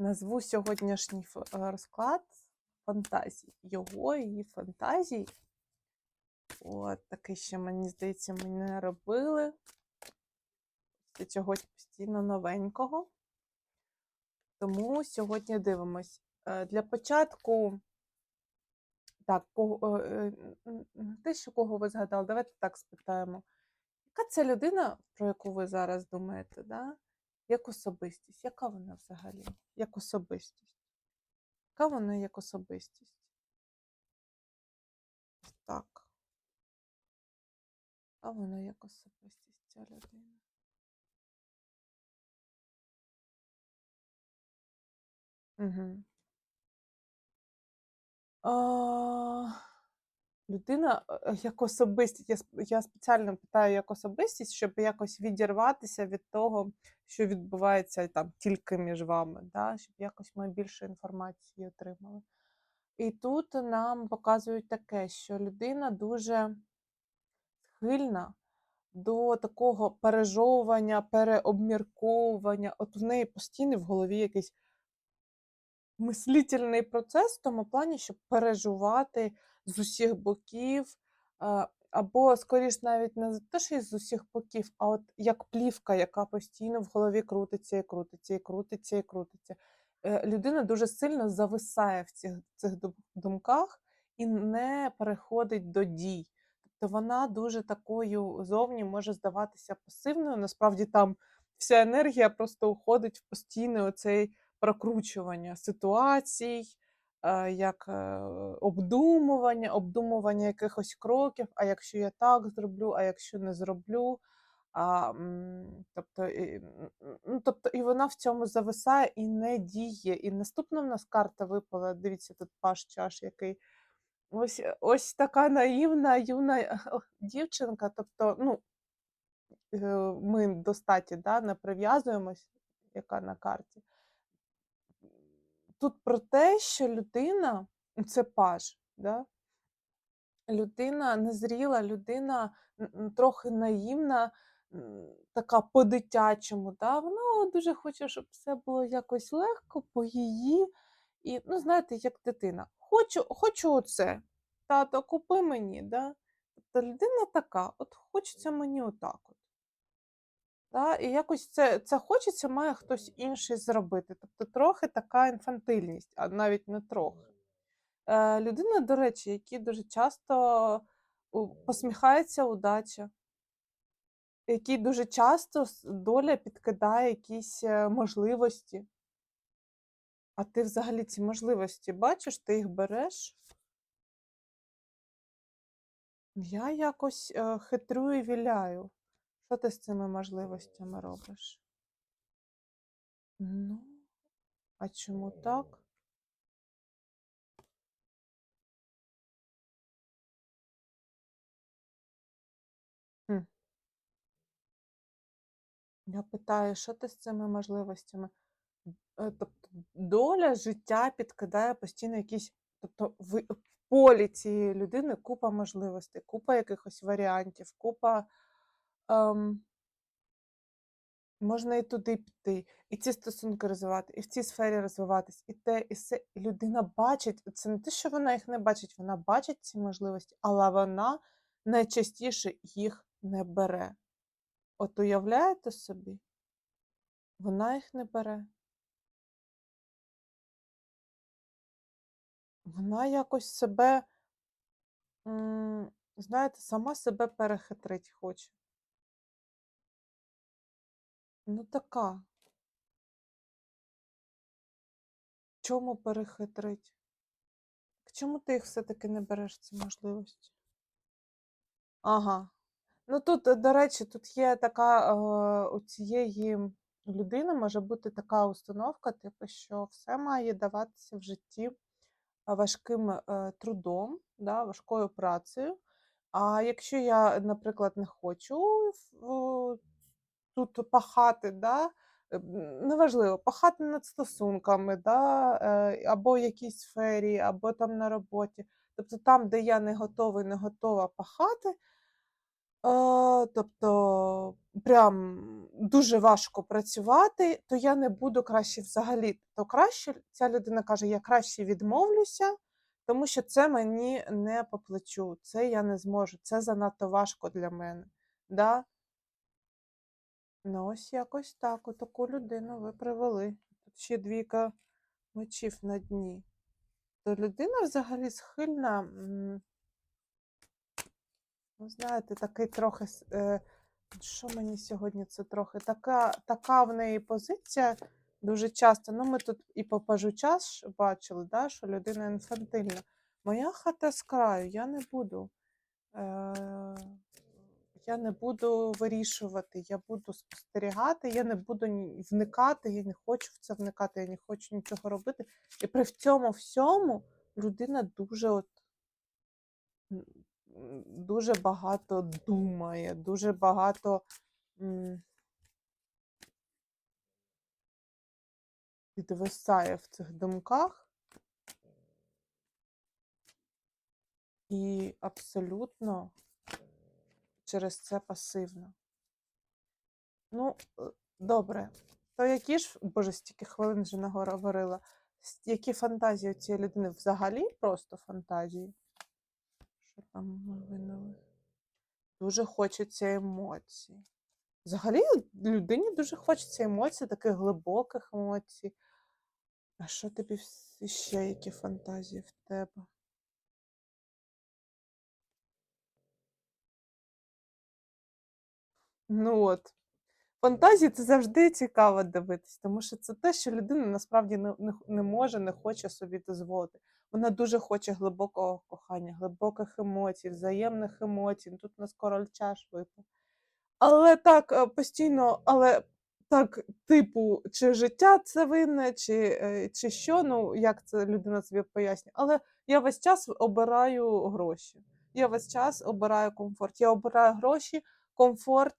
Назву сьогоднішній е, розклад фантазій. Його її фантазій. От такий ще, мені здається, ми не робили. Це чогось постійно новенького. Тому сьогодні дивимось. Е, Для початку, так, кого, е, те, що кого ви згадали, давайте так спитаємо. Яка це людина, про яку ви зараз думаєте, да? Як особистість? Яка вона взагалі? Як особистість? Яка вона як особистість? Так. А вона як особистість, ця людина. Угу. А, людина е, як особистість. Я, я спеціально питаю як особистість, щоб якось відірватися від того, що відбувається там тільки між вами, да? щоб якось ми більше інформації отримали. І тут нам показують таке, що людина дуже схильна до такого пережовування, переобмірковування. От в неї постійно в голові якийсь мислительний процес в тому плані, щоб переживати з усіх боків, або, скоріш, навіть не те, що із усіх боків, а от як плівка, яка постійно в голові крутиться і крутиться, і крутиться, і крутиться. Е, Людина дуже сильно зависає в цих, цих думках і не переходить до дій. Тобто вона дуже такою зовні може здаватися пасивною. Насправді там вся енергія просто уходить в постійний оцей прокручування ситуацій, як е, обдумування, обдумування якихось кроків, а якщо я так зроблю, а якщо не зроблю. А, тобто, і, ну, тобто, і вона в цьому зависає і не діє. І наступна в нас карта випала. Дивіться, тут паш чаш, який ось, ось така наївна юна дівчинка. Тобто, ну, е, ми до статі да, не прив'язуємось, яка на карті. Тут про те, що людина це паж, да? людина незріла, людина трохи наївна, така по-дитячому. Да? Вона дуже хоче, щоб все було якось легко по її. І, ну, знаєте, як дитина. Хочу, хочу оце. Тато, купи мені. Да? Тобто людина така, от хочеться мені отак. От. Да? І якось це, це хочеться, має хтось інший зробити. Тобто трохи така інфантильність, а навіть не трохи. Е, людина, до речі, якій дуже часто посміхається удача, якій дуже часто доля підкидає якісь е, можливості. А ти взагалі ці можливості бачиш, ти їх береш. Я якось е, хитрю і віляю. Що ти з цими можливостями робиш? Ну, а чому так? Хм. Я питаю, що ти з цими можливостями? Е, Тобто доля життя підкидає постійно якісь, тобто в, в полі цієї людини купа можливостей, купа якихось варіантів, купа ем, можна і туди піти, і ці стосунки розвивати, і в цій сфері розвиватись, і те, і все. І людина бачить, це не те, що вона їх не бачить, вона бачить ці можливості, але вона найчастіше їх не бере. От уявляєте собі, вона їх не бере. Вона якось себе, знаєте, сама себе перехитрить хоче. Ну така. Чому перехитрить? Чому ти їх все-таки не береш, ці можливості? Ага. Ну тут, е, до речі, тут є така, е, у цієї людини може бути така установка, типу, що все має даватися в житті важким е, трудом, да, важкою працею. А якщо я, наприклад, не хочу в- тут пахати, да, неважливо, пахати над стосунками, да, е, або в якійсь сфері, або там на роботі. Тобто там, де я не готовий, не готова пахати, Е, тобто прям дуже важко працювати, то я не буду краще взагалі. То краще ця людина каже: "Я краще відмовлюся, тому що це мені не по плечу, це я не зможу, це занадто важко для мене". Да? Ну, ось якось так. Отаку людину ви привели. Тут ще двійка мечів на дні. То людина взагалі схильна. Ну, знаєте, такий трохи. Е, що мені сьогодні це трохи? Така, така в неї позиція дуже часто. Ну, ми тут і по пажу час бачили, да, що людина інфантильна. Моя хата з краю, я не буду. Е, я не буду вирішувати, я буду спостерігати, я не буду вникати, я не хочу в це вникати, я не хочу нічого робити. І при цьому всьому людина дуже от дуже багато думає, дуже багато підвисає в цих думках і абсолютно через це пасивна. Ну, е, добре. То які ж, боже, стільки хвилин вже наговорила. Які фантазії у цієї людини? Взагалі просто фантазії? Що там винули? Дуже хочеться емоцій. Взагалі людині дуже хочеться емоцій, таких глибоких емоцій. А що тобі ще які фантазії в тебе? Ну от. Фантазії це завжди цікаво дивитись, тому що це те, що людина насправді не, не, не може, не хоче собі дозволити. Вона дуже хоче глибокого кохання, глибоких емоцій, взаємних емоцій. Ну, Тут у нас король чаш випав. Але так е, постійно, але так, типу, чи життя це винне, чи, е, чи що, ну як це людина собі пояснює. Але я весь час обираю гроші. Я весь час обираю комфорт. Я обираю гроші, комфорт,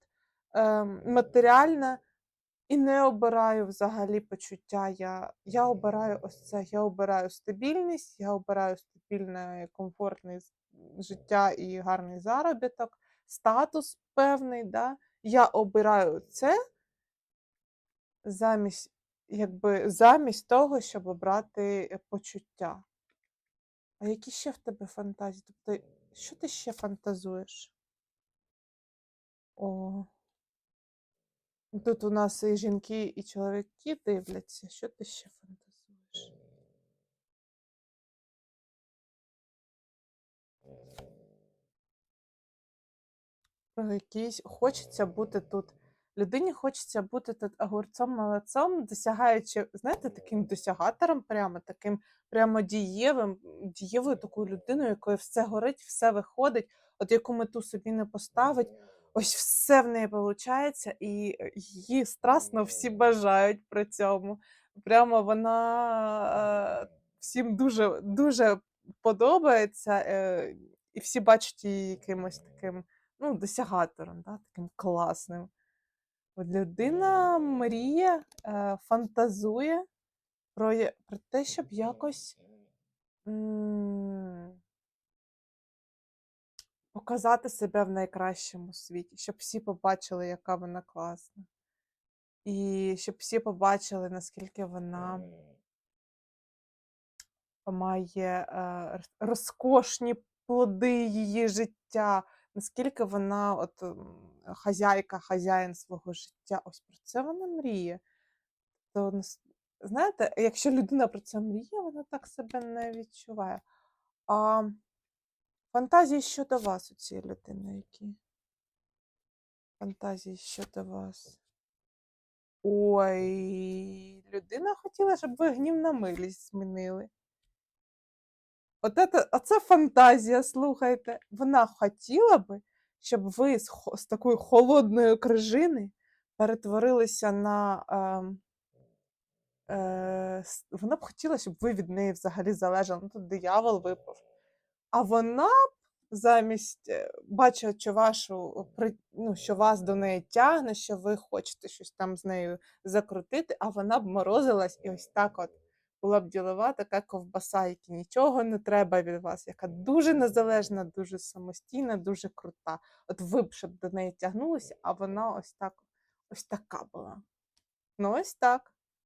матеріальне і не обираю взагалі почуття. Я, я обираю ось це. Я обираю стабільність, я обираю стабільне, комфортне життя і гарний заробіток, статус певний. Да? Я обираю це замість, якби, замість того, щоб обрати е, почуття. А які ще в тебе фантазії? Тобто, що ти ще фантазуєш? О, тут у нас і жінки, і чоловіки дивляться. Що ти ще фантазуєш? Про якийсь хочеться бути тут. Людині хочеться бути тут огурцом молодцом, досягаючи, знаєте, таким досягатором, прямо таким прямо дієвим, дієвою такою людиною, якої все горить, все виходить, от яку мету собі не поставить, ось все в неї виходить, і е, її страстно всі бажають при цьому. Прямо вона е, всім дуже, дуже подобається, е, і всі бачать її якимось таким ну, досягатором, да, таким класним. От людина мріє, фантазує про, про те, щоб якось показати себе в найкращому світі, щоб всі побачили, яка вона класна. І щоб всі побачили, наскільки вона має е, розкошні плоди її життя, наскільки вона от хазяйка, хазяїн свого життя. Ось про це вона мріє. То знаєте, якщо людина про це мріє, вона так себе не відчуває. А фантазії щодо вас у цієї людини які? Фантазії щодо вас. Ой, людина хотіла, щоб ви гнів на милість змінили. От это, оце фантазія, слухайте. Вона хотіла би, щоб ви з, з такої холодної крижини перетворилися на. ем, е, вона б хотіла, щоб ви від неї взагалі залежали. Ну, тут диявол випав. А вона б замість, е, бачачи вашу, ну, що вас до неї тягне, що ви хочете щось там з нею закрутити, а вона б морозилась і ось так от була б ділова така ковбаса, якій нічого не треба від вас, яка дуже незалежна, дуже самостійна, дуже крута. От ви б щоб до неї тягнулися, а вона ось так, ось така була. Ну, ось так.